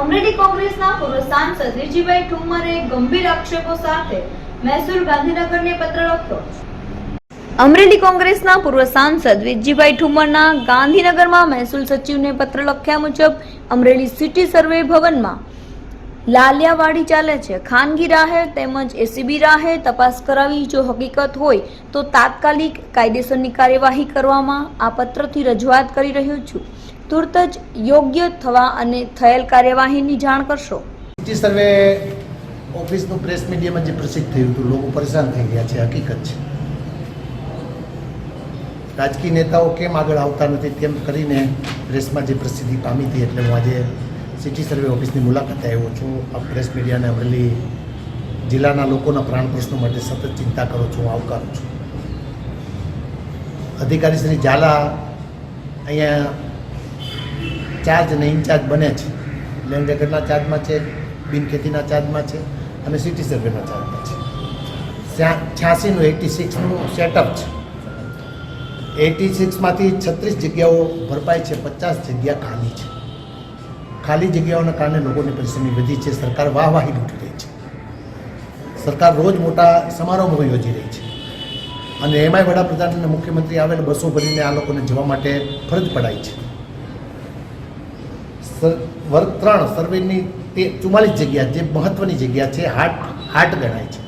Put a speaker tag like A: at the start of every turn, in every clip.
A: અમરેલી કોંગ્રેસના પૂર્વ સાંસદ રીજીભાઈ ઠુમ્મરે ગંભીર આક્ષેપો સાથે મહેસૂલ ગાંધીનગરને પત્ર લખ્યો. અમરેલી કોંગ્રેસના પૂર્વ સાંસદ વિજયભાઈ ઠુમરના ગાંધીનગરમાં મહેસૂલ સચિવને પત્ર લખ્યા મુજબ અમરેલી સિટી સર્વે ભવનમાં લાલિયાવાડી ચાલે છે. ખાનગી રાહે તેમજ એસીબી રાહે તપાસ કરાવી જો હકીકત હોય તો તાત્કાલિક કાયદેસરની કાર્યવાહી કરવામાં આ પત્રથી રજૂઆત કરી રહ્યો છું. તુરત જ યોગ્ય થવા અને થયેલ કાર્યવાહીની જાણ કરશો.
B: સિટી સર્વે ઓફિસનું પ્રેસ મીડિયામાં જે પ્રસિદ્ધ થયું હતું, લોકો પરેશાન થઈ ગયા છે, હકીકત છે. રાજકીય નેતાઓ કેમ આગળ આવતા નથી તેમ કરીને પ્રેસમાં જે પ્રસિદ્ધિ પામી હતી એટલે હું આજે સિટી સર્વે ઓફિસની મુલાકાતે આવ્યો છું. આ પ્રેસ મીડિયાને અમરેલી જિલ્લાના લોકોના પ્રાણ પ્રશ્નો માટે સતત ચિંતા કરું છું આવકારું છું. અધિકારી શ્રી ઝાલા અહીંયા ચાર્જ અને ઇન્ચાર્જ બને છે લેન્ડ રેકર્ડના ચાર્જમાં છે બિન ખેતીના ચાર્જમાં છે અને સિટી સર્વેના ચાર્જમાં છે. છ્યાસીનું એટી સિક્સનું સેટઅપ છે. એટી સિક્સમાંથી છત્રીસ જગ્યાઓ ભરપાઈ છે, પચાસ જગ્યા ખાલી છે. ખાલી જગ્યાઓના કારણે લોકોની પરિસ્થિતિ વધી છે, સરકાર વાહવાહી લૂંટી રહી છે. સરકાર રોજ મોટા સમારોહો યોજી રહી છે. અને એમાંય વડાપ્રધાન અને મુખ્યમંત્રી આવે ને બસો ભરીને આ લોકોને જવા માટે ફરજ પડાય છે. વર્ગ ત્રણ સર્વેની તે ચુમ્માલીસ જગ્યા જે મહત્ત્વની જગ્યા છે હાટ હાટ ગણાય છે.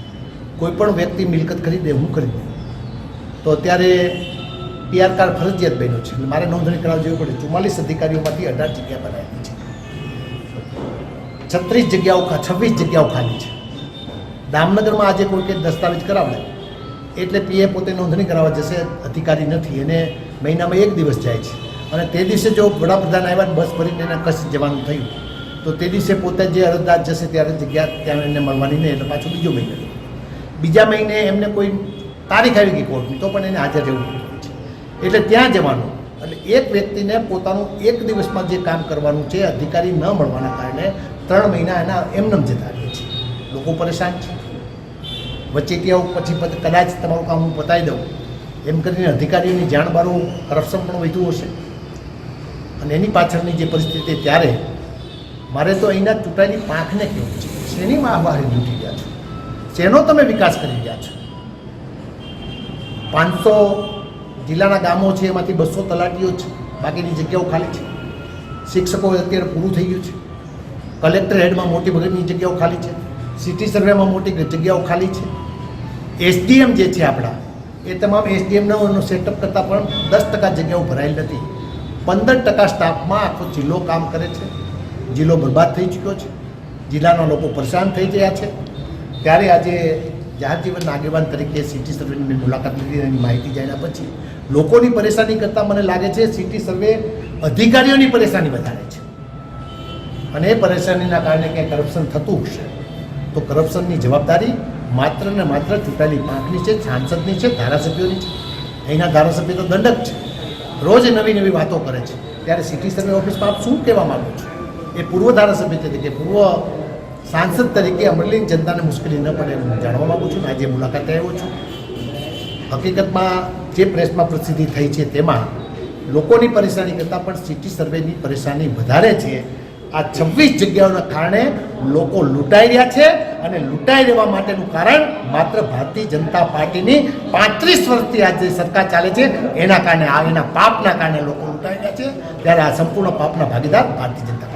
B: કોઈ પણ વ્યક્તિ મિલકત ખરીદે હું ખરીદે તો અત્યારે પીઆર કાર્ડ ફરજિયાત બન્યું છે. મારે નોંધણી કરાવવી જોઈએ પડે ચુમ્માલીસ અધિકારીઓમાંથી અઢાર જગ્યા બનાવેલી છે. છત્રીસ જગ્યાઓ છવ્વીસ જગ્યાઓ ખાલી છે. દામનગરમાં આજે કોઈ કંઈ દસ્તાવેજ કરાવડે એટલે પીએ પોતે નોંધણી કરાવવા જશે, અધિકારી નથી. એને મહિનામાં એક દિવસ જાય છે. અને તે દિવસે જો વડાપ્રધાન આવ્યા બસ ભરીને એને કચ્છ જવાનું થયું, તો તે દિવસે પોતે જે અરજદાર જશે ત્યારે જગ્યા ત્યાં એને મળવાની નહીં, એટલે પાછું બીજો મહિનો. બીજા મહિને એમને કોઈ તારીખ આવી ગઈ કોર્ટની, તો પણ એને હાજર રહેવું છે એટલે ત્યાં જવાનું. એટલે એક વ્યક્તિને પોતાનું એક દિવસમાં જે કામ કરવાનું છે, અધિકારી ન મળવાના કારણે ત્રણ મહિના એના એમનેમ જતા રહે છે. લોકો પરેશાન છે. વચ્ચે કે આવું પછી કદાચ તમારું કામ હું પતાવી દઉં. એમ કરીને અધિકારીઓની જાણ બારું કરપ્શન પણ વધ્યું હશે. અને એની પાછળની જે પરિસ્થિતિ ત્યારે, મારે તો અહીંના ચૂંટાયેલી પાંખને કેવું છે. શેની માહવારી લૂંટી ગયા છો? શેનો તમે વિકાસ કરી રહ્યા છો? પાંચસો જિલ્લાના ગામો છે, એમાંથી બસો તલાટીઓ છે, બાકીની જગ્યાઓ ખાલી છે. શિક્ષકો અત્યારે પૂરું થઈ ગયું છે. કલેક્ટર હેડમાં મોટી ભગતની જગ્યાઓ ખાલી છે. સિટી સર્વેમાં મોટી જગ્યાઓ ખાલી છે. એસડીએમ જે છે આપણા, એ તમામ એસડીએમનો સેટઅપ કરતાં પણ દસ ટકા જગ્યાઓ ભરાયેલ નથી. પંદર ટકા સ્ટાફમાં આખો જિલ્લો કામ કરે છે. જિલ્લો બરબાદ થઈ ચૂક્યો છે. જિલ્લાના લોકો પરેશાન થઈ ગયા છે. ત્યારે આજે જાહેર જીવન આગેવાન તરીકે સિટી સર્વેની મુલાકાત લીધી એની માહિતી જાણ્યા પછી લોકોની પરેશાની કરતાં મને લાગે છે સિટી સર્વે અધિકારીઓની પરેશાની વધારે છે. અને એ પરેશાનીના કારણે ક્યાંય કરપ્શન થતું હશે, તો કરપ્શનની જવાબદારી માત્ર ને માત્ર ચૂંટાયેલી પાંખની છે, સાંસદની છે, ધારાસભ્યોની છે. અહીંના ધારાસભ્ય તો દંડક છે. રોજ નવી નવી વાતો કરે છે. ત્યારે સિટી સર્વે ઓફિસમાં આપ શું કહેવા માગો છો? એ પૂર્વ ધારાસભ્ય તરીકે, પૂર્વ સાંસદ તરીકે અમરેલીની જનતાને મુશ્કેલી ન પડે હું જાણવા માગું છું આજે મુલાકાતે આવ્યો છું. હકીકતમાં જે પ્રેસમાં પ્રસિદ્ધિ થઈ છે તેમાં લોકોની પરેશાની કરતાં પણ સિટી સર્વેની પરેશાની વધારે છે. આ છવ્વીસ જગ્યાઓના કારણે લોકો લૂંટાઈ રહ્યા છે. અને લૂંટાઈ રહેવા માટેનું કારણ માત્ર ભારતીય જનતા પાર્ટીની પાંત્રીસ વર્ષથી આ જે સરકાર ચાલે છે, એના કારણે આ એના પાપના કારણે લોકો લૂંટાઈ રહ્યા છે. ત્યારે આ સંપૂર્ણ પાપના ભાગીદાર ભારતીય જનતા